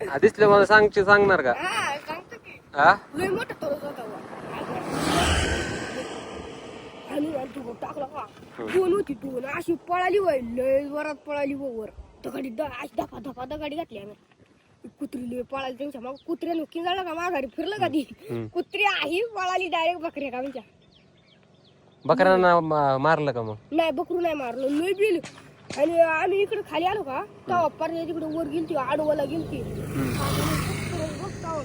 हा, दिसलं मला सांगचे सांगणार का? सांगतो की. हा लय मोठा तरच होता वा. आणि आणि तू टाकला का? दोन होती दोन अशी पळाली वय लय वरात पळाली वर. दगाडी अशी धपा धपा दगाडी घातली आम्ही. कुत्री लय पळाली त्यांच्या मग. कुत्र्यानं किंजाळलं का माघारी? फिरलं का ती. कुत्री आहे पळाली डायरेक्ट बकऱ्या का म्हणजे बकऱ्यांना मारलं का मग? नाही बकरू नाही मारलं. लय बिल आणि आम्ही इकडे खाली आलो का तेव्हा पर्याय तिकडे वर गेलती आडवाला गेलती.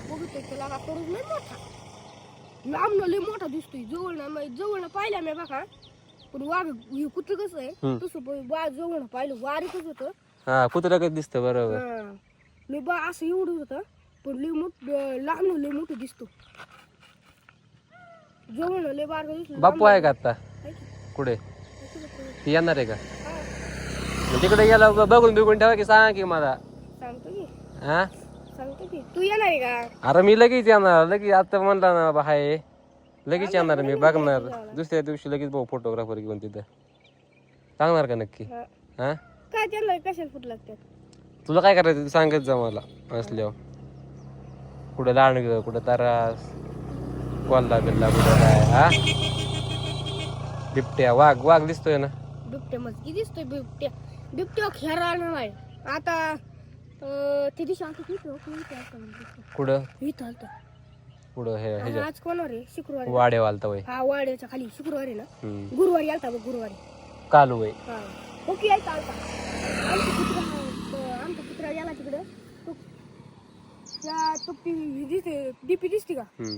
बघतोय त्याला का करून लय मोठा. लय दिसतोय. जवळ ना जवळ पाहिला मी बघा. पण वाघ हे कुत्र कसं आहे हम्म. तसं बा जवळ पाहिलं वारीकच होतं. हा कुत्रा दिसतं बरोबर. हा. लय बा असं एवढं होतं पण लय मोठ लांब लय मोठं दिसतो. जवळ लय बारका दिसतो बापू आहे का आता? कुठे? ती येणार आहे का? तिकडे गेला बघून बिघून ठेवा की सांगा की मला. सांगतो की. हा? सांगतो की. तू येणार आहे का? अरे मी लगेच येणार लगेच आता म्हणला ना बा हाय. लगेच येणार मी बघणार. दुसऱ्या दिवशी लगेच भाऊ फोटोग्राफर घेऊन तिथं. सांगणार का नक्की? हा. हा? काय त्यांना कशाला फुट लागतात? तुला काय करायचं ते सांगत जा मला असल्यावर. कुठं लांडग कुठं तरास. कोल्हा बिल्ला कुठं काय हा? बिबट्या वाघ वाघ दिसतोय ना. बिबट्या मस्ती दिसतोय बिबट्या. बिबट्या खेळा नाही आता अं, ते दिवशी हो, दिसतो? कुठं? इथं आलता. कुठं हे आणि ह्याच्या आज कोणावर आहे? शुक्रवारी. वाडे वालता वय हा वाड्याच्या खाली. शुक्रवारी ना? हम्म. गुरुवारी आलता बघ गुरुवारी. कालू वय हा. ओके आलता. आमचा कुत्रा अं, आमचा कुत्रा गेला तिकडे. तो त्या तो दिसते डीपी दिसते का? हम्म.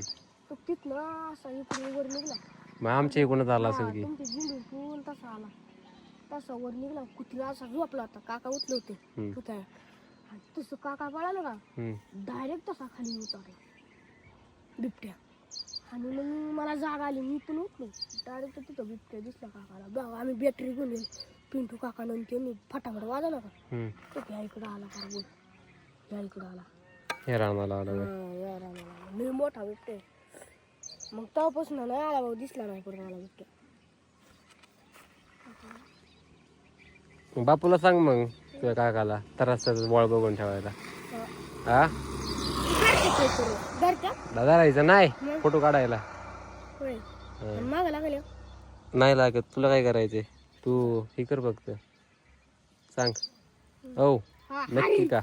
तो तिथनं असा इकडे वर निघला. मग आमच्या इकडूनच आला असेल हा, की. तुमचे तसा वर निघला कुत्रा असा झोपला होता. काका उठले होते आणि तसं काका पळाला का. डायरेक्ट तसा खाली उतरला. बिबट्या. आणि मग मला जाग आली मी पण उठलो. डायरेक्ट तिथं बिबट्या दिसला काकाला. बघा आम्ही बॅटरी घेऊन गेलो पिंटू काका आणि त्यांनी फटाफट वाजवला का. तो ह्या इकडं आला का बोल. ह्या इकडं आला. या. लय मोठा बिबट्या. मग तेव्हापासून नाही आला भाऊ दिसला नाही कुठं मला बिबट्या. मग बापूला सांग मग तुझ्या काकाला तरासाचं बॉळ बघून ठेवायला. हा. दादा राहायचं नाही? फोटो काढायला. हा. नाही लागत तुला काय करायचंय? तू हे कर फक्त. सांग. हो नक्की का?